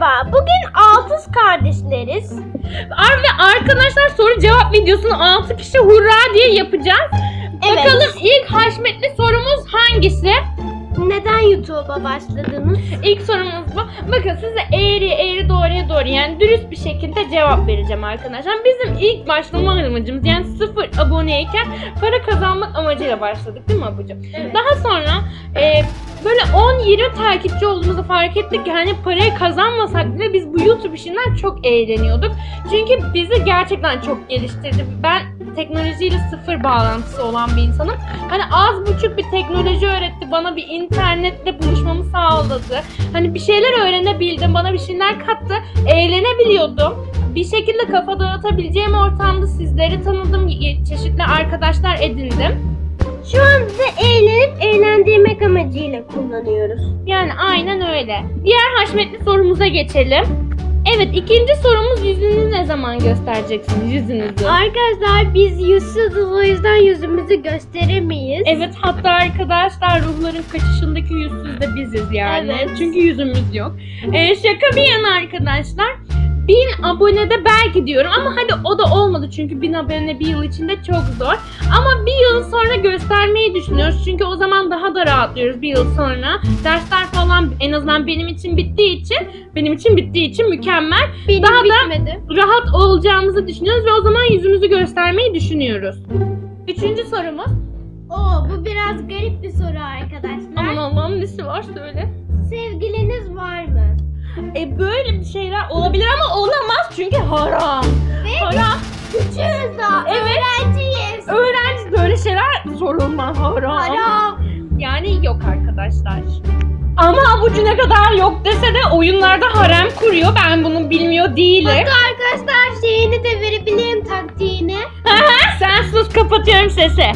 Merhaba, bugün Altız kardeşleriz. Ar- Ve arkadaşlar soru cevap videosunu 6 kişi hurra diye yapacağız. Evet. Bakalım ilk haşmetli sorumuz hangisi? Neden YouTube'a başladınız? İlk sorumuz bu. Bakın size eğri eğri doğruya doğru yani dürüst bir şekilde cevap vereceğim arkadaşlar. Bizim ilk başlama amacımız yani sıfır aboneyken para kazanmak amacıyla başladık değil mi abucuğum? Evet. Daha sonra e, böyle 10-20 takipçi olduğumuzu fark ettik ki hani parayı kazanmasak bile biz bu YouTube işinden çok eğleniyorduk. Çünkü bizi gerçekten çok geliştirdi. Ben teknolojiyle sıfır bağlantısı olan bir insanım. Hani az buçuk bir teknoloji öğretti. Bana bir internetle buluşmamı sağladı. Hani bir şeyler öğrenebildim. Bana bir şeyler kattı. Eğlenebiliyordum. Bir şekilde kafa dağıtabileceğim ortamda sizleri tanıdım. Çeşitli arkadaşlar edindim. Şu an bizi eğlenip eğlendirmek amacıyla kullanıyoruz. Yani aynen öyle. Diğer haşmetli sorumuza geçelim. Evet ikinci sorumuz yüzünüzü ne zaman göstereceksiniz yüzünüzü? Arkadaşlar biz yüzsüzüz o yüzden yüzümüzü gösteremeyiz. Evet hatta arkadaşlar ruhların kaçışındaki yüzsüz de biziz yani. Evet. Çünkü yüzümüz yok. Ee, şaka bir yana arkadaşlar. Bin abonede belki diyorum ama hadi o da olmadı çünkü bin abone bir yıl içinde çok zor. Ama bir yıl sonra göstermeyi düşünüyoruz çünkü o zaman daha da rahatlıyoruz bir yıl sonra. Dersler falan en azından benim için bittiği için, benim için bittiği için mükemmel. Benim daha da bitmedi. rahat olacağımızı düşünüyoruz ve o zaman yüzümüzü göstermeyi düşünüyoruz. Üçüncü sorumuz. Oo bu biraz garip bir soru arkadaşlar. Aman Allah'ım nesi var söyle. Sevgiliniz var mı? E böyle bir şeyler olabilir ama olamaz çünkü haram. Ve Haram. küçüğüz daha. Evet. Öğrenciyiz. Öğrenci böyle şeyler sorulmaz haram. Haram. Yani yok arkadaşlar. Ama abucu ne kadar yok dese de oyunlarda harem kuruyor. Ben bunu bilmiyor değilim. Hatta arkadaşlar şeyini de verebilirim taktiğini. Sen sus kapatıyorum sesi.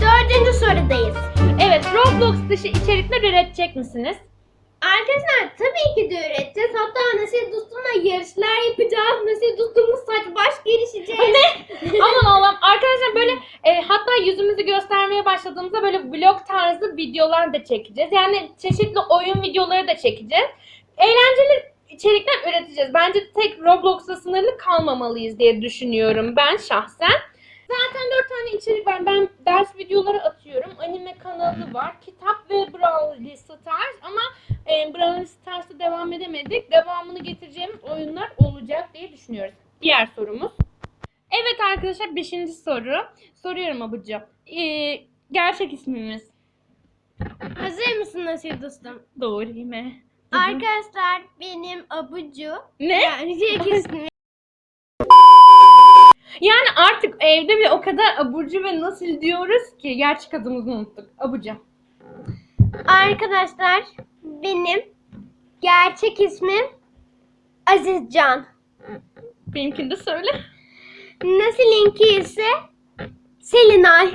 Dördüncü sorudayız. Evet Roblox dışı içerikler üretecek misiniz? Arkadaşlar tabii ki de üreteceğiz. Hatta Nesil Dostum'la yarışlar yapacağız. Nesil Dostum'la saç baş girişeceğiz. Aman Allah'ım arkadaşlar böyle e, hatta yüzümüzü göstermeye başladığımızda böyle vlog tarzı videolar da çekeceğiz. Yani çeşitli oyun videoları da çekeceğiz. Eğlenceli içerikler üreteceğiz. Bence tek Roblox'ta sınırlı kalmamalıyız diye düşünüyorum ben şahsen. Zaten dört tane içerik var. Ben ders videoları atıyorum. Anime kanalı var. Kitap ve Brawl Stars. Ama e, Brawl Stars'a devam edemedik. Devamını getireceğimiz oyunlar olacak diye düşünüyoruz. Diğer sorumuz. Evet arkadaşlar 5. soru. Soruyorum abucu. Ee, gerçek ismimiz Hazır mısın Nesil Dostum? doğru mi? Arkadaşlar benim abucu. Ne? Yani şey ismi. Yani artık evde bile o kadar aburcu ve nasıl diyoruz ki gerçek adımızı unuttuk. Abucu. Arkadaşlar benim gerçek ismim Azizcan. Benimkini de söyle. Nesil'inki ise Selinay.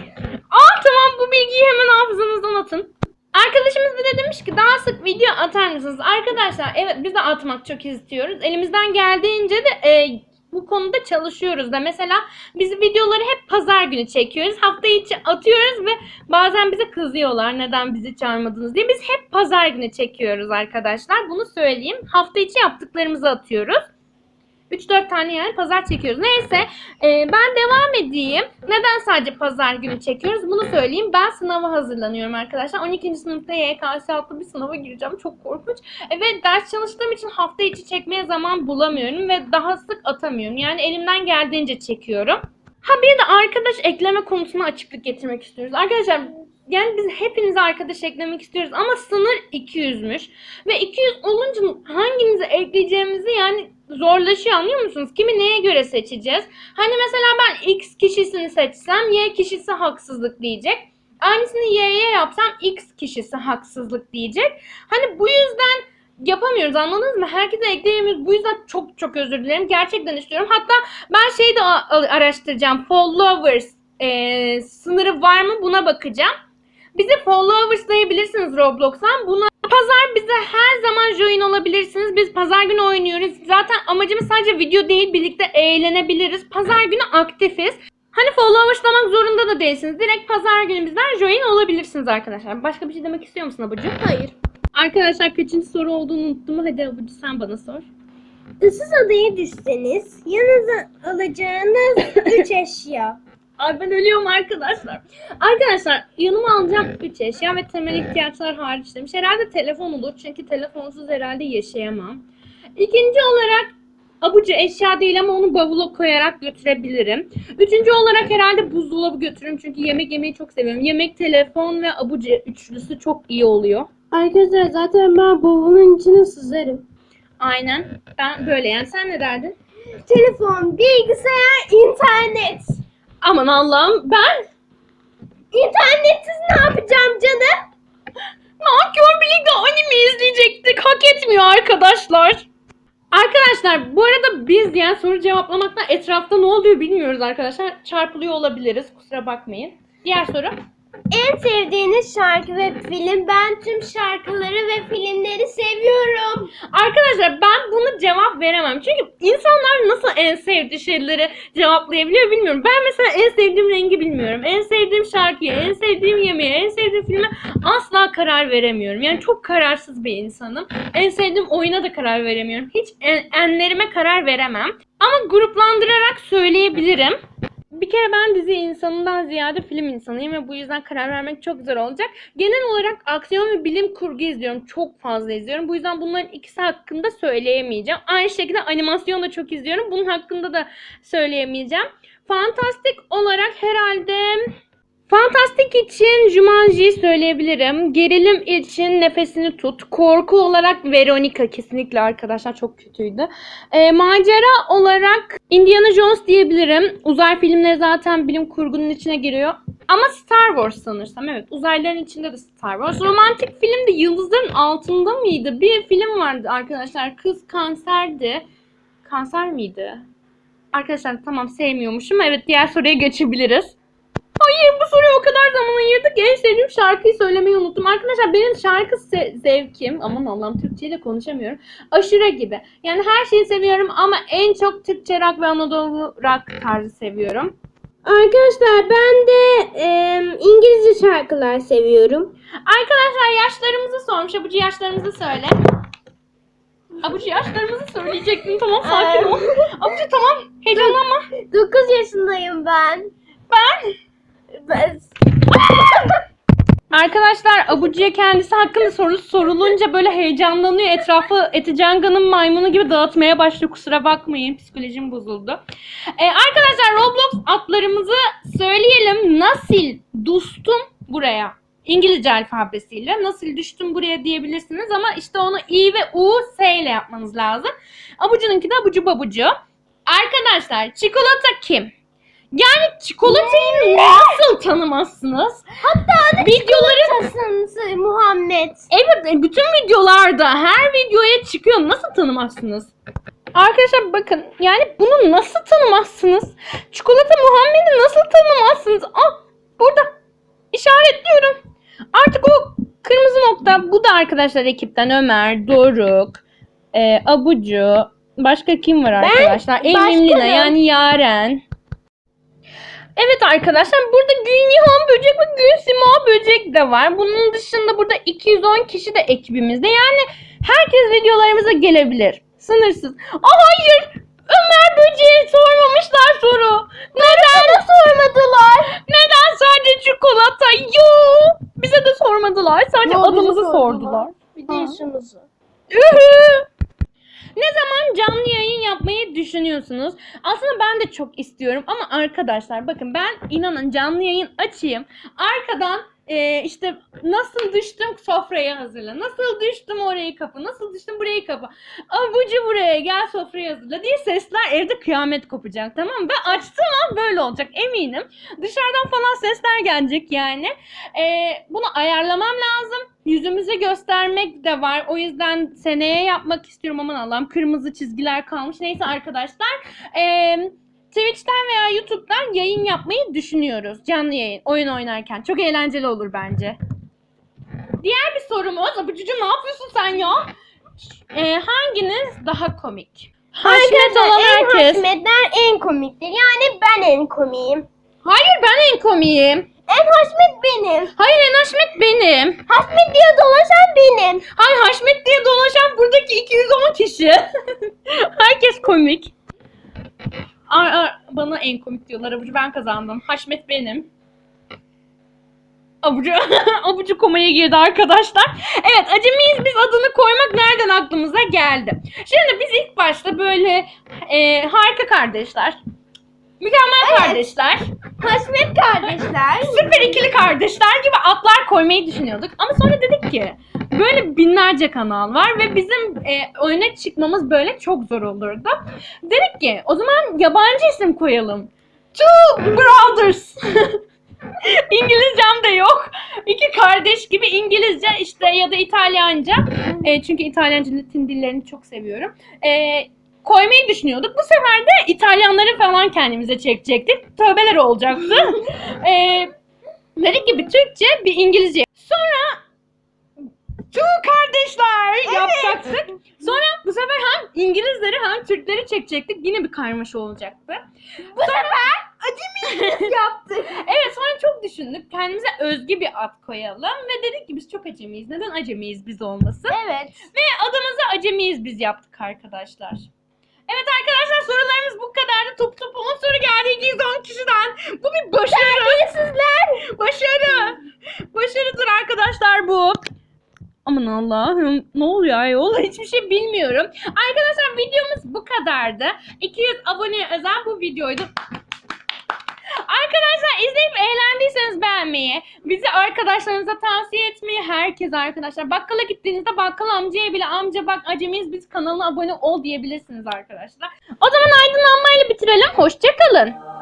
Aa tamam bu bilgiyi hemen hafızanızdan atın. Arkadaşımız bir de demiş ki daha sık video atar mısınız? Arkadaşlar evet biz de atmak çok istiyoruz. Elimizden geldiğince de e, bu konuda çalışıyoruz da. Mesela biz videoları hep pazar günü çekiyoruz. Hafta içi atıyoruz ve bazen bize kızıyorlar neden bizi çağırmadınız diye. Biz hep pazar günü çekiyoruz arkadaşlar. Bunu söyleyeyim. Hafta içi yaptıklarımızı atıyoruz. 3-4 tane yani pazar çekiyoruz. Neyse e, ben devam edeyim. Neden sadece pazar günü çekiyoruz? Bunu söyleyeyim. Ben sınava hazırlanıyorum arkadaşlar. 12. sınıfta YKS adlı bir sınava gireceğim. Çok korkunç. E, ve ders çalıştığım için hafta içi çekmeye zaman bulamıyorum ve daha sık atamıyorum. Yani elimden geldiğince çekiyorum. Ha bir de arkadaş ekleme konusuna açıklık getirmek istiyoruz. Arkadaşlar yani biz hepinize arkadaş eklemek istiyoruz ama sınır 200'müş. Ve 200 olunca hanginizi ekleyeceğimizi yani zorlaşıyor anlıyor musunuz? Kimi neye göre seçeceğiz? Hani mesela ben X kişisini seçsem Y kişisi haksızlık diyecek. Aynısını Y'ye yapsam X kişisi haksızlık diyecek. Hani bu yüzden yapamıyoruz anladınız mı? Herkese ekleyemiyoruz. Bu yüzden çok çok özür dilerim. Gerçekten istiyorum. Hatta ben şeyi de araştıracağım. Followers e, sınırı var mı buna bakacağım. Bizi followerslayabilirsiniz Roblox'tan. Buna pazar bize her zaman join olabilirsiniz. Biz pazar günü oynuyoruz. Zaten amacımız sadece video değil birlikte eğlenebiliriz. Pazar günü aktifiz. Hani followerslamak zorunda da değilsiniz. Direkt pazar günü bizden join olabilirsiniz arkadaşlar. Başka bir şey demek istiyor musun abucu? Hayır. Arkadaşlar kaçıncı soru olduğunu unuttum. Hadi Abucu sen bana sor. Issız adaya düşseniz yanınıza alacağınız üç eşya. Ay ben ölüyorum arkadaşlar. Arkadaşlar yanıma alacağım 3 eşya ve temel ihtiyaçlar hariç demiş. Herhalde telefon olur çünkü telefonsuz herhalde yaşayamam. İkinci olarak abucu eşya değil ama onu bavula koyarak götürebilirim. Üçüncü olarak herhalde buzdolabı götürürüm çünkü yemek yemeyi çok seviyorum. Yemek, telefon ve abucu üçlüsü çok iyi oluyor. Arkadaşlar zaten ben bavulun içine sızarım. Aynen. Ben böyle yani sen ne derdin? Telefon, bilgisayar, internet. Aman Allah'ım ben İnternetsiz ne yapacağım canım? Nankör birlikte anime izleyecektik. Hak etmiyor arkadaşlar. Arkadaşlar bu arada biz yani soru cevaplamaktan etrafta ne oluyor bilmiyoruz arkadaşlar. Çarpılıyor olabiliriz. Kusura bakmayın. Diğer soru. En sevdiğiniz şarkı ve film. Ben tüm şarkıları ve filmleri seviyorum. Arkadaşlar ben bunu cevap veremem. Çünkü insanlar en sevdiği şeyleri cevaplayabiliyor bilmiyorum. Ben mesela en sevdiğim rengi bilmiyorum. En sevdiğim şarkıya, en sevdiğim yemeğe, en sevdiğim filme asla karar veremiyorum. Yani çok kararsız bir insanım. En sevdiğim oyuna da karar veremiyorum. Hiç en, enlerime karar veremem. Ama gruplandırarak söyleyebilirim. Bir kere ben dizi insanından ziyade film insanıyım ve bu yüzden karar vermek çok zor olacak. Genel olarak aksiyon ve bilim kurgu izliyorum. Çok fazla izliyorum. Bu yüzden bunların ikisi hakkında söyleyemeyeceğim. Aynı şekilde animasyon da çok izliyorum. Bunun hakkında da söyleyemeyeceğim. Fantastik olarak herhalde Fantastik için Jumanji'yi söyleyebilirim. Gerilim için Nefesini Tut. Korku olarak Veronica kesinlikle arkadaşlar çok kötüydü. Ee, macera olarak Indiana Jones diyebilirim. Uzay filmleri zaten bilim kurgunun içine giriyor. Ama Star Wars sanırsam evet. Uzayların içinde de Star Wars. Romantik film de Yıldızların Altında mıydı? Bir film vardı arkadaşlar. Kız kanserdi. Kanser miydi? Arkadaşlar tamam sevmiyormuşum. Evet diğer soruya geçebiliriz. Hayır bu soruya o kadar zaman ayırdık. En sevdiğim şarkıyı söylemeyi unuttum. Arkadaşlar benim şarkı zevkim, aman Allah'ım Türkçeyi de konuşamıyorum. Aşure gibi. Yani her şeyi seviyorum ama en çok Türkçe rock ve Anadolu rock tarzı seviyorum. Arkadaşlar ben de em, İngilizce şarkılar seviyorum. Arkadaşlar yaşlarımızı sormuş. Abucu yaşlarımızı söyle. Abucu yaşlarımızı söyleyecektim. Tamam sakin ol. Abucu tamam heyecanlanma. 9 yaşındayım ben. Ben Ben Arkadaşlar Abucu'ya kendisi hakkında soru sorulunca böyle heyecanlanıyor. Etrafı Eticanga'nın maymunu gibi dağıtmaya başlıyor. Kusura bakmayın psikolojim bozuldu. Ee, arkadaşlar Roblox adlarımızı söyleyelim. Nasıl düştüm buraya? İngilizce alfabesiyle. Nasıl düştüm buraya diyebilirsiniz ama işte onu i ve u s ile yapmanız lazım. Abucu'nunki de abucu babucu. Arkadaşlar çikolata kim? Yani çikolatayı nasıl tanımazsınız? Hatta Videoları tasınsı Muhammed. Evet e, bütün videolarda her videoya çıkıyor. Nasıl tanımazsınız? Arkadaşlar bakın yani bunu nasıl tanımazsınız? Çikolata Muhammed'i nasıl tanımazsınız? Ah burada işaretliyorum. Artık o kırmızı nokta bu da arkadaşlar ekipten Ömer, Doruk, e, Abucu, başka kim var arkadaşlar? Evrim başkanım. Lina yani Yaren. Evet arkadaşlar burada Gülnihan Böcek ve Gülsima Böcek de var. Bunun dışında burada 210 kişi de ekibimizde. Yani herkes videolarımıza gelebilir. Sınırsız. Aa hayır! Ömer Böcek'e sormamışlar soru. Neden? sormadılar. Neden sadece çikolata? Yo! Bize de sormadılar. Sadece Yo, bize adımızı sordular. sordular. Bir de yaşımızı. Ühü! Ne zaman canlı yayın yapmayı düşünüyorsunuz? Aslında ben de çok istiyorum ama arkadaşlar bakın ben inanın canlı yayın açayım. Arkadan e, işte nasıl düştüm sofraya hazırla. Nasıl düştüm orayı kapı. Nasıl düştüm burayı kapı. Abucu buraya gel sofrayı hazırla diye sesler evde kıyamet kopacak tamam mı? Ben açtığım an böyle olacak eminim. Dışarıdan falan sesler gelecek yani. E, bunu ayarlamam lazım. Yüzümüzü göstermek de var. O yüzden seneye yapmak istiyorum. Aman Allah'ım kırmızı çizgiler kalmış. Neyse arkadaşlar. Eee Twitch'ten veya YouTube'dan yayın yapmayı düşünüyoruz. Canlı yayın, oyun oynarken. Çok eğlenceli olur bence. Diğer bir sorumuz. Abucucu ne yapıyorsun sen ya? Eee, hanginiz daha komik? Haşmet olan en herkes. Haşmetler en komiktir. Yani ben en komiyim. Hayır ben en komiyim. En Haşmet benim. Hayır en Haşmet benim. Haşmet diye dolaşan benim. Hayır Haşmet diye dolaşan buradaki 210 kişi. Herkes komik. Ar, ar, bana en komik diyorlar Abucu ben kazandım. Haşmet benim. Abucu, abucu komaya girdi arkadaşlar. Evet acemiyiz biz adını koymak nereden aklımıza geldi. Şimdi biz ilk başta böyle e, harika kardeşler. Mükemmel Evet. kardeşler. Haşmet kardeşler. Süper ikili kardeşler gibi atlar koymayı düşünüyorduk. Ama sonra dedik ki böyle binlerce kanal var ve bizim e, öne çıkmamız böyle çok zor olurdu. Dedik ki o zaman yabancı isim koyalım. Two Brothers. İngilizcem de yok. İki kardeş gibi İngilizce işte ya da İtalyanca. E, çünkü İtalyanca Latin dillerini çok seviyorum. E, koymayı düşünüyorduk. Bu sefer de İtalyanları falan kendimize çekecektik. Tövbeler olacaktı. e, dedik ki bir Türkçe bir İngilizce. Sonra Two kardeşler yapacaktık. Sonra bu sefer hem İngilizleri hem Türkleri çekecektik. Yine bir karmaşa olacaktı. Bu sefer acemi yaptık. Evet sonra çok düşündük. Kendimize özgü bir ad koyalım ve dedik ki biz çok acemiyiz. Neden acemiyiz biz olmasın? Evet. Ve adımızı acemiyiz biz yaptık arkadaşlar. Evet arkadaşlar sorularımız bu kadardı. Top top 10 soru geldi 210 kişiden. Bu bir başarı. Terbiyesizler. Başarı. Başarıdır arkadaşlar bu. Aman Allah'ım ne oluyor ayol hiçbir şey bilmiyorum. Arkadaşlar videomuz bu kadardı. 200 aboneye özel bu videoydu. Arkadaşlar izleyip eğlendiyseniz beğenmeyi, bizi arkadaşlarınıza tavsiye etmeyi, herkes arkadaşlar. Bakkala gittiğinizde bakkal amcaya bile amca bak acemiyiz biz kanalına abone ol diyebilirsiniz arkadaşlar. O zaman aydınlanmayla bitirelim. Hoşçakalın.